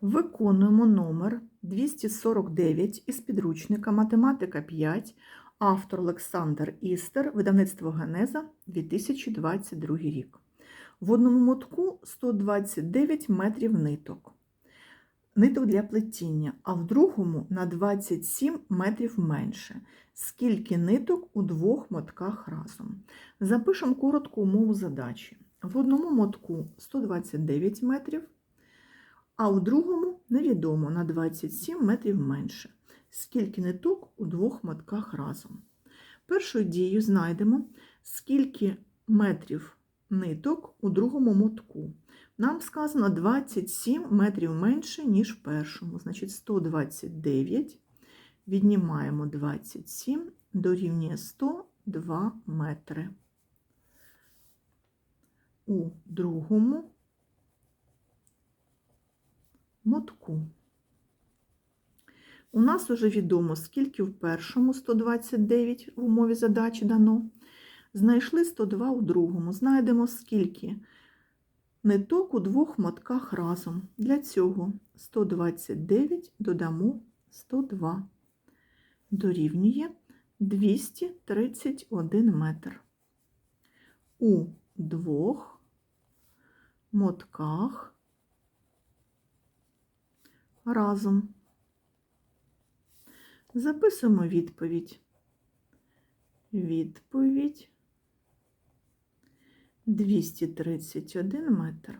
Виконуємо номер 249 із підручника Математика 5, автор Олександр Істер, видавництво Генеза 2022 рік. В одному мотку 129 метрів ниток. Ниток для плетіння, а в другому на 27 метрів менше. Скільки ниток у двох мотках разом? Запишемо коротку умову задачі. В одному мотку 129 метрів, а у другому невідомо на 27 метрів менше. Скільки ниток у двох мотках разом. Першою дією знайдемо, скільки метрів ниток у другому мотку. Нам сказано 27 метрів менше, ніж в першому. Значить, 129 віднімаємо 27, дорівнює 102 метри. У другому мотку. У нас вже відомо, скільки в першому 129 в умові задачі дано. Знайшли 102 у другому. Знайдемо, скільки ниток у двох мотках разом. Для цього 129 додамо 102. Дорівнює 231 метр. У двох мотках разом. Записуємо відповідь. Відповідь 231 метр.